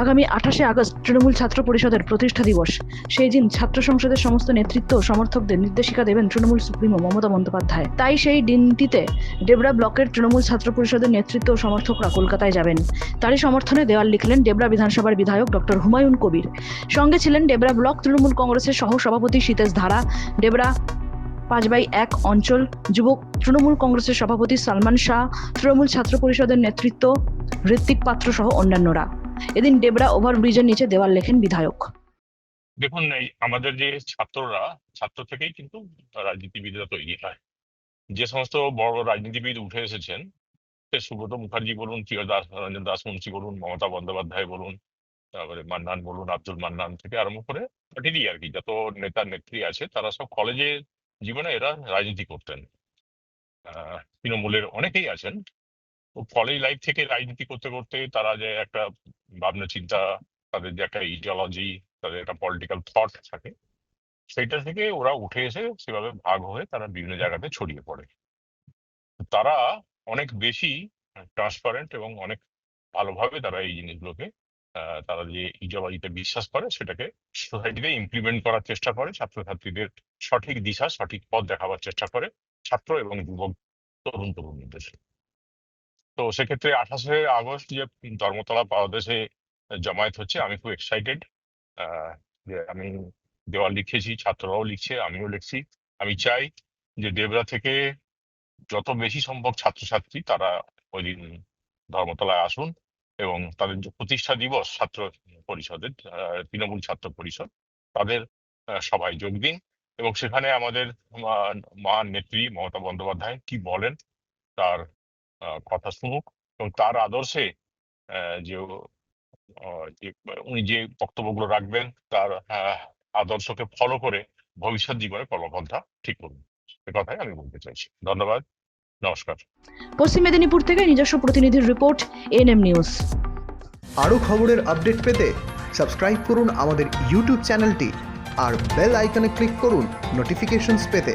আগামী আঠাশে আগস্ট তৃণমূল ছাত্র পরিষদের প্রতিষ্ঠা দিবস। সেই দিন ছাত্র সংসদের সমস্ত নেতৃত্ব সমর্থকদের নির্দেশিকা দেবেন তৃণমূল সুপ্রিমো মমতা বন্দ্যোপাধ্যায়। তাই সেই দিনটিতে ডেবরা ব্লকের তৃণমূল ছাত্র পরিষদের নেতৃত্ব ও সমর্থকরা কলকাতায় যাবেন। তারই সমর্থনে দেওয়াল লিখলেন ডেবরা বিধানসভার বিধায়ক ডক্টর হুমায়ুন কবির। সঙ্গে ছিলেন ডেবরা ব্লক তৃণমূল কংগ্রেসের সহ সভাপতি সীতেশ ধারা, ডেবরা পাঁচ বাই এক অঞ্চল যুবক তৃণমূল কংগ্রেসের সভাপতি সালমান শাহ, তৃণমূল ছাত্র পরিষদের নেতৃত্ব ঋত্বিক পাত্র সহ অন্যান্যরা। এদিন ডেবরা ওভারব্রিজের নিচে দেওয়াল লেখেন বিধায়ক। দেখুন আমাদের যে ছাত্ররা, ছাত্র থেকেই কিন্তু রাজনীতিবিদরা তৈরি হয়। যে সমস্ত বড় রাজনীতিবিদ উঠে এসেছেন, সে সুব্রত মুখার্জি বলুন দাস, রঞ্জন দাস মুন্সি বলুন, মমতা বন্দ্যোপাধ্যায় বলুন, তারপরে মান্নান বলুন, আব্দুল মান্নান থেকে আরম্ভ করে পার্টিরই আর কি, যত নেতা, নেত্রী আছে, তারা সব কলেজে জীবনে এরা রাজনীতি করতেন। তৃণমূলের অনেকেই আছেন কলেজ লাইফ থেকে রাজনীতি করতে করতে তারা যে একটা ভাবনা, চিন্তা, তাদের যে একটা ইডিওলজি তাদের একটা পলিটিক্যাল থট থাকে সেইটা থেকে ওরা উঠে এসে সেভাবে ভাগ হয়ে তারা বিভিন্ন জায়গাতে ছড়িয়ে পড়ে। তারা অনেক বেশি ট্রান্সপারেন্ট এবং অনেক ভালোভাবে তারা এই জিনিসগুলোকে তারা যে ইডিওলজিতে বিশ্বাস করে সেটাকে সোসাইটিতে ইমপ্লিমেন্ট করার চেষ্টা করে, ছাত্রছাত্রীদের সঠিক দিশা, সঠিক পথ দেখাবার চেষ্টা করে ছাত্র এবং যুবক তরুণ তরুণীদের তো সেক্ষেত্রে আঠাশে আগস্ট যে ধর্মতলা পাদদেশে জমায়েত হচ্ছে, আমি খুব এক্সাইটেড যে আমি দেওয়াল লিখেছি, ছাত্ররাও লিখছে, আমিও লিখছি। আমি চাই যে দেবরা থেকে যত বেশি সম্ভব ছাত্রছাত্রী তারা ওই দিন ধর্মতলায় আসুন এবং তাদের যে প্রতিষ্ঠা দিবস ছাত্র পরিষদের তৃণমূল ছাত্র পরিষদ, তাদের সবাই যোগ দিন এবং সেখানে আমাদের মা- নেত্রী মমতা বন্দ্যোপাধ্যায় কি বলেন তার কথা শুনুক। এবং তার আদর্শে আহ, যে ও- আহ, যে উনি যে বক্তব্যগুলো রাখবেন তার আহ, আদর্শকে ফলো করে ভবিষ্যৎ জীবনে কর্মপন্থা ঠিক করুন। এ কথাই আমি বলতে চাইছি। ধন্যবাদ। নমস্কার। পশ্চিম মেদিনীপুর থেকে নিজস্ব প্রতিনিধির রিপোর্ট এনএম নিউজ। আরও খবরের আপডেট পেতে সাবস্ক্রাইব করুন আমাদের ইউটিউব চ্যানেলটি আর বেল আইকনে ক্লিক করুন নোটিফিকেশনস পেতে।